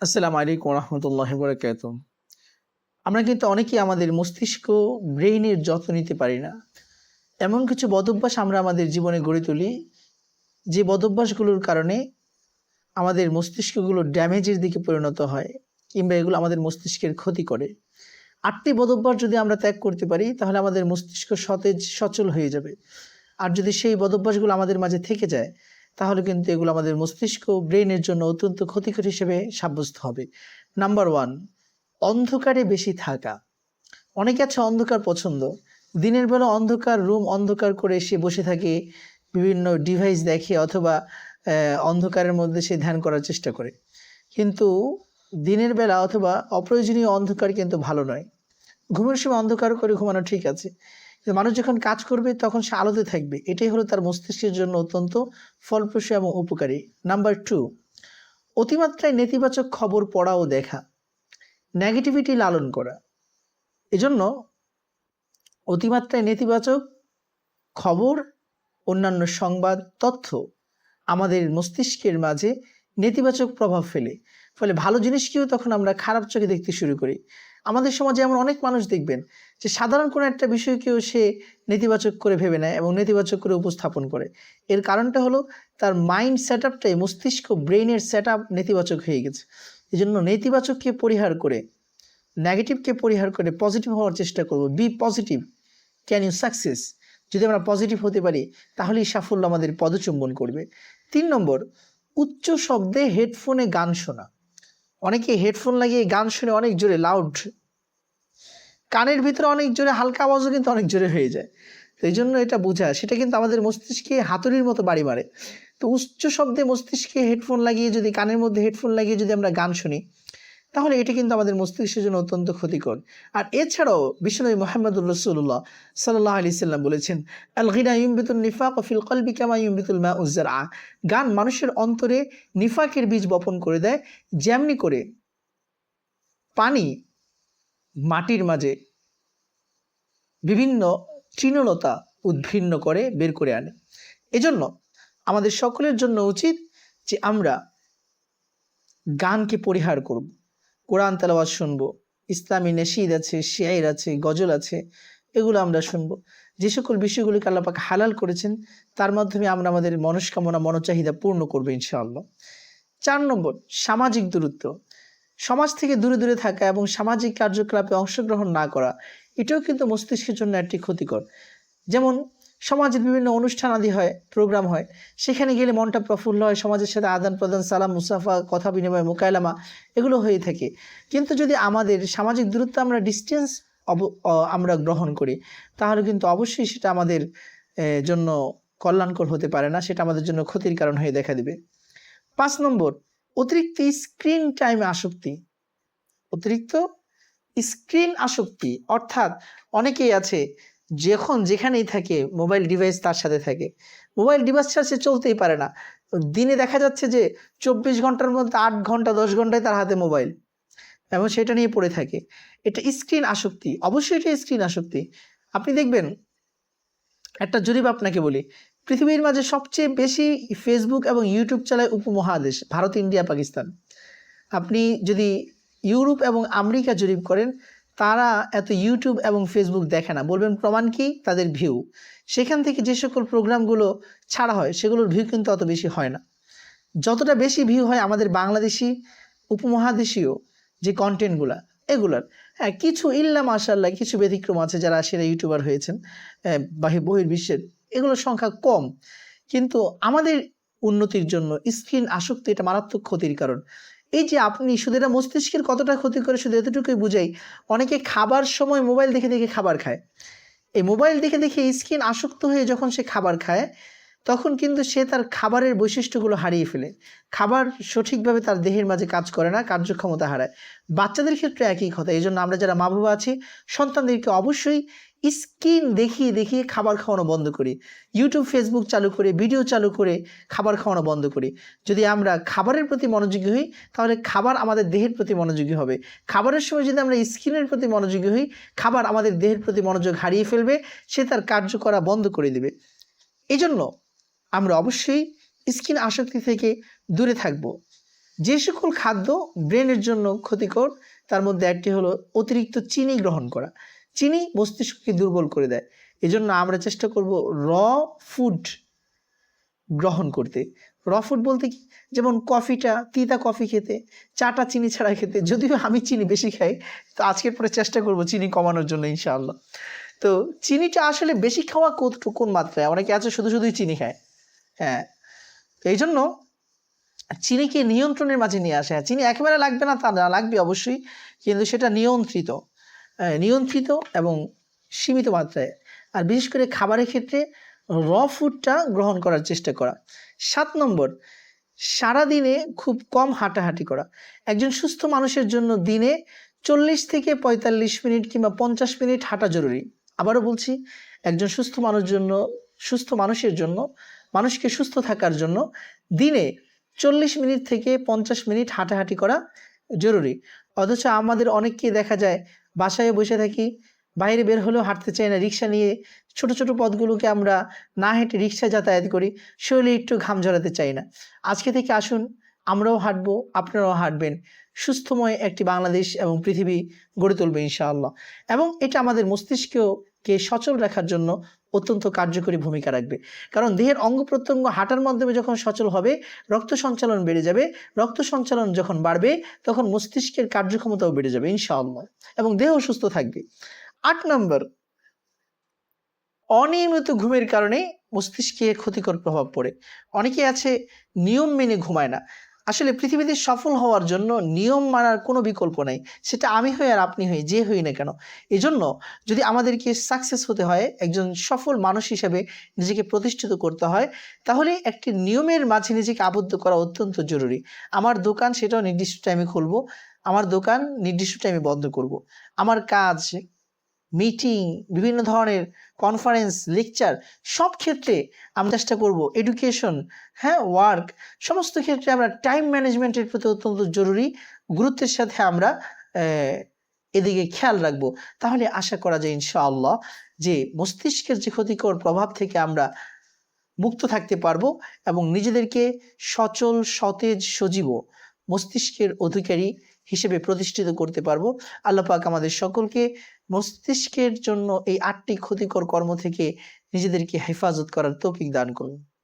আসসালামু আলাইকুম রহমতুল্লাহ বরকাত আমরা কিন্তু অনেকেই আমাদের মস্তিষ্ক ব্রেইনের যত্ন নিতে পারি না। এমন কিছু বদভ্যাস আমরা আমাদের জীবনে গড়ে তুলি, যে বদভ্যাসগুলোর কারণে আমাদের মস্তিষ্কগুলো ড্যামেজের দিকে পরিণত হয় কিংবা এগুলো আমাদের মস্তিষ্কের ক্ষতি করে। আটটি বদভ্যাস যদি আমরা ত্যাগ করতে পারি, তাহলে আমাদের মস্তিষ্ক সতেজ, সচল হয়ে যাবে। আর যদি সেই বদভ্যাসগুলো আমাদের মাঝে থেকে যায় তাহলে কিন্তু এগুলো আমাদের মস্তিষ্ক ব্রেনের জন্য অত্যন্ত ক্ষতিকর হিসেবে সাব্যস্ত হবে। নাম্বার ওয়ান অন্ধকারে বেশি থাকা। অনেকে আছে অন্ধকার পছন্দ। দিনের বেলা অন্ধকার রুম অন্ধকার করে সে বসে থাকে, বিভিন্ন ডিভাইস দেখে অথবা অন্ধকারের মধ্যে সে ধ্যান করার চেষ্টা করে। কিন্তু দিনের বেলা অথবা অপ্রয়োজনীয় অন্ধকার কিন্তু ভালো নয়। ঘুমের সময় অন্ধকার করে ঘুমানো ঠিক আছে। মানুষ যখন কাজ করবে, তখন সে আলোতে থাকবে। এটাই হলো তার মস্তিষ্কের জন্য অত্যন্ত ফলপ্রসূ এবং উপকারী। নাম্বার টু অতিমাত্রায় নেতিবাচক খবর পড়া ও দেখা। নেগেটিভিটি লালন করা। এজন্য অতিমাত্রায় নেতিবাচক খবর, অন্যান্য সংবাদ, তথ্য আমাদের মস্তিষ্কের মাঝে নেতিবাচক প্রভাব ফেলে। ফলে ভালো জিনিসকেও তখন আমরা খারাপ চোখে দেখতে শুরু করি। আমাদের সমাজে এমন অনেক মানুষ দেখবেন যে সাধারণ কোনো একটা বিষয়কেও সে নেতিবাচক করে ভেবে নেয় এবং নেতিবাচক করে উপস্থাপন করে। এর কারণটা হলো তার মাইন্ড সেট আপটাই মস্তিষ্ক ব্রেইনের সেট আপ নেতিবাচক হয়ে গেছে। এই জন্য নেতিবাচককে পরিহার করে নেগেটিভকে পরিহার করে পজিটিভ হওয়ার চেষ্টা করব। Be positive can you success যদি আমরা পজিটিভ হতে পারি, তাহলেই সাফল্য আমাদের পদচুম্বন করবে। তিন নম্বর, উচ্চ শব্দে হেডফোনে গান শোনা। অনেকে হেডফোন লাগিয়ে গান শুনে অনেক জোরে লাউড কানের ভিতরে অনেক জোরে হালকা আওয়াজও কিন্তু অনেক জোরে হয়ে যায়। এই জন্য এটা বোঝা, সেটা কিন্তু আমাদের মস্তিষ্কে হাতুড়ির মতো বাড়ি মারে। তো উচ্চ শব্দে মস্তিষ্কে হেডফোন লাগিয়ে যদি, কানের মধ্যে হেডফোন লাগিয়ে যদি আমরা গান শুনি তাহলে এটি কিন্তু আমাদের মস্তিষ্কের জন্য অত্যন্ত ক্ষতিকর। আর এছাড়াও বিশ্বনবী মোহাম্মদুর রসুল্লাহ সাল্লাহ আলি সাল্লাম বলেছেন আল গিনা ইউমবিতুল নিফাক ফিল কলবি কামা ইউমবিতুল মা উজ্জার আ গান মানুষের অন্তরে নিফাকের বীজ বপন করে দেয়, যেমনি করে পানি মাটির মাঝে বিভিন্ন তৃণলতা উদ্ভিন্ন করে বের করে আনে। এজন্য আমাদের সকলের জন্য উচিত যে আমরা গানকে পরিহার করব। কোরআন তেলাওয়াত শুনব, ইসলামী নেশিদ আছে, শিয়াইর আছে, গজল আছে, এগুলো আমরা শুনব। যে সকল বিষয়গুলিকে আল্লাপাক হালাল করেছেন, তার মাধ্যমে আমরা আমাদের মনস্কামনা, মনোচাহিদা পূর্ণ করব ইনশাআল্লাহ। চার নম্বর, সামাজিক দূরত্ব। সমাজ থেকে দূরে দূরে থাকা এবং সামাজিক কার্যকলাপে অংশগ্রহণ না করা, এটাও কিন্তু মস্তিষ্কের জন্য একটি ক্ষতিকর। যেমন সমাজের বিভিন্ন অনুষ্ঠান আদি হয় প্রোগ্রাম হয়। সেখানে গেলে মনটা প্রফুল্ল হয়, সমাজের সাথে আদান প্রদান, সালাম, মুসাফা, কথা বিনিময় মোকায়লামা এগুলো হয়ে থাকে। কিন্তু যদি আমাদের সামাজিক দূরত্ব আমরা ডিস্টেন্স আমরা গ্রহণ করি, তাহলে কিন্তু অবশ্যই সেটা আমাদের জন্য কল্যাণকর হতে পারে না, সেটা আমাদের জন্য ক্ষতির কারণ হয়ে দেখা দিবে। পাঁচ নম্বর, অতিরিক্ত স্ক্রিন টাইম আসক্তি। অতিরিক্ত স্ক্রিন আসক্তি, অর্থাৎ অনেকেই আছে যখন যেখানেই থাকে মোবাইল ডিভাইস তার সাথে থাকে। মোবাইল ডিভাইস ছাড়া সে চলতেই পারে না। দিনে দেখা যাচ্ছে যে, চব্বিশ ঘণ্টার মধ্যে আট ঘণ্টা, দশ ঘন্টায় তার হাতে মোবাইল এবং সেটা নিয়ে পড়ে থাকে। এটা স্ক্রিন আসক্তি। অবশ্যই এটা স্ক্রিন আসক্তি। আপনি দেখবেন, একটা জরিপ আপনাকে বলি, পৃথিবীর মাঝে সবচেয়ে বেশি ফেসবুক এবং ইউটিউব চালায় উপমহাদেশ, ভারত, ইন্ডিয়া, পাকিস্তান। আপনি যদি ইউরোপ এবং আমেরিকা জরিপ করেন তারা এত ইউটিউব এবং ফেসবুক দেখে না। বলবেন প্রমাণ কি? তাদের ভিউ সেখান থেকে যে সকল প্রোগ্রামগুলো ছাড়া হয়, সেগুলোর ভিউ কিন্তু অত বেশি হয় না। যতটা বেশি ভিউ হয় আমাদের বাংলাদেশি, উপমহাদেশীয় যে কন্টেন্টগুলা এগুলার। হ্যাঁ কিছু ইল্লা মাশাল্লাহ কিছু ব্যতিক্রম আছে যারা সেরা ইউটিউবার হয়েছেন বাহি বহির্বিশ্বের, এগুলোর সংখ্যা কম। কিন্তু আমাদের উন্নতির জন্য স্ক্রিন আসক্তি এটা মারাত্মক ক্ষতির কারণ। এই যে আপনি শুধু এটা মস্তিষ্কের কতটা ক্ষতি করে শুধু এতটুকুই বুঝাই, অনেকে খাবার সময় মোবাইল দেখে দেখে খাবার খায়। এই মোবাইল দেখে দেখে স্কিন আসক্ত হয়ে যখন সে খাবার খায় তখন কিন্তু সে তার খাবারের বৈশিষ্ট্যগুলো হারিয়ে ফেলে। খাবার সঠিকভাবে তার দেহের মাঝে কাজ করে না, কার্যক্ষমতা হারায়। বাচ্চাদের ক্ষেত্রে একই কথা এই জন্য আমরা যারা মা বাবা আছি, সন্তানদেরকে অবশ্যই স্ক্রিন দেখিয়ে দেখিয়ে খাবার খাওয়ানো বন্ধ করি। ইউটিউব, ফেসবুক চালু করে, ভিডিও চালু করে খাবার খাওয়ানো বন্ধ করি। যদি আমরা খাবারের প্রতি মনোযোগী হই, তাহলে খাবার আমাদের দেহের প্রতি মনোযোগী হবে। খাবারের সময় যদি আমরা স্ক্রিনের প্রতি মনোযোগী হই, খাবার আমাদের দেহের প্রতি মনোযোগ হারিয়ে ফেলবে, সে তার কার্য করা বন্ধ করে দেবে। এই জন্য আমরা অবশ্যই স্কিন আসক্তি থেকে দূরে থাকব। যে সকল খাদ্য ব্রেনের জন্য ক্ষতিকর, তার মধ্যে একটি হলো অতিরিক্ত চিনি গ্রহণ করা। চিনি মস্তিষ্ককে দুর্বল করে দেয়। এজন্য আমরা চেষ্টা করব র ফুড গ্রহণ করতে। র ফুড বলতে কি? যেমন কফিটা, তিতা কফি খেতে, চাটা চিনি ছাড়া খেতে। যদিও আমি চিনি বেশি খাই, তো আজকের পরে চেষ্টা করব চিনি কমানোর জন্য ইনশাআল্লাহ। তো চিনিটা আসলে বেশি খাওয়া কতটুকু কোন মাত্রায়? অনেকে আছে শুধু শুধুই চিনি খায়। হ্যাঁ এই জন্য চিনিকে নিয়ন্ত্রণের মাঝে নিয়ে আসে। হ্যাঁ, চিনি একেবারে লাগবে না তা না লাগবে অবশ্যই কিন্তু সেটা নিয়ন্ত্রিত। হ্যাঁ, নিয়ন্ত্রিত এবং সীমিত মাত্রায়। আর বিশেষ করে খাবারের ক্ষেত্রে র ফুডটা গ্রহণ করার চেষ্টা করা। সাত নম্বর সারাদিনে খুব কম হাঁটাহাঁটি করা। একজন সুস্থ মানুষের জন্য দিনে চল্লিশ থেকে পঁয়তাল্লিশ মিনিট কিংবা পঞ্চাশ মিনিট হাঁটা জরুরি। আবারও বলছি একজন সুস্থ মানুষ জন্য সুস্থ মানুষের জন্য মানুষকে সুস্থ থাকার জন্য দিনে চল্লিশ মিনিট থেকে পঞ্চাশ মিনিট হাঁটাহাঁটি করা জরুরি। অথচ আমাদের অনেককে দেখা যায়, বাসায় বসে থাকি, বাইরে বের হলেও হাঁটতে চাই না, রিক্সা নিয়ে ছোট ছোট পথগুলোকে আমরা না হেঁটে রিক্সায় যাতায়াত করি, শরীরে একটু ঘাম ঝরাতে চাই না। আজকে থেকে আসুন, আমরাও হাঁটবো, আপনারাও হাঁটবেন। সুস্থময় একটি বাংলাদেশ এবং পৃথিবী গড়ে তুলবে ইনশাআল্লাহ। এবং এটা আমাদের মস্তিষ্ককে সচল রাখার জন্য অত্যন্ত কার্যকরী ভূমিকা রাখবে। কারণ দেহের অঙ্গ প্রত্যঙ্গ হাঁটার মাধ্যমে যখন সচল হবে, রক্ত সঞ্চালন বেড়ে যাবে। রক্ত সঞ্চালন যখন বাড়বে, তখন মস্তিষ্কের কার্যক্ষমতাও বেড়ে যাবে, ইনশাআল্লাহ। এবং দেহ সুস্থ থাকবে। আট নম্বর, অনিয়মিত ঘুমের কারণে মস্তিষ্কে ক্ষতিকর প্রভাব পড়ে। অনেকে আছে, নিয়ম মেনে ঘুমায় না। আসলে পৃথিবীতে সফল হওয়ার জন্য নিয়ম মানার কোনো বিকল্প নাই। সেটা আমি হই আর আপনি হই, যে হই না কেন। এজন্য যদি আমাদেরকে সাকসেস হতে হয়, একজন সফল মানুষ হিসেবে নিজেকে প্রতিষ্ঠিত করতে হয়, তাহলে একটি নিয়মের মাঝে নিজেকে আবদ্ধ করা অত্যন্ত জরুরি। আমার দোকান, সেটাও নির্দিষ্ট টাইমে খুলবো। আমার দোকান নির্দিষ্ট টাইমে বন্ধ করব। আমার কাজ মিটিং বিভিন্ন ধরনের কনফারেন্স লেকচার সব ক্ষেত্রে আমরা চেষ্টা করব এডুকেশন হ্যাঁ ওয়ার্ক সমস্ত ক্ষেত্রে আমরা টাইম ম্যানেজমেন্টের প্রতি অত্যন্ত জরুরি, গুরুত্বের সাথে আমরা এদিকে খেয়াল রাখব। তাহলে আশা করা যায় ইনশাআল্লাহ যে মস্তিষ্কের যে ক্ষতিকর প্রভাব থেকে আমরা মুক্ত থাকতে পারব এবং নিজেদেরকে সচল, সতেজ, সজীব মস্তিষ্কের অধিকারী হিসেবে প্রতিষ্ঠিত করতে পারব। আল্লাহ পাক আমাদের সকলকে মস্তিষ্কের জন্য এই আটটি ক্ষতিকর কর্ম থেকে নিজেদেরকে হেফাজত করার তৌফিক দান করুন।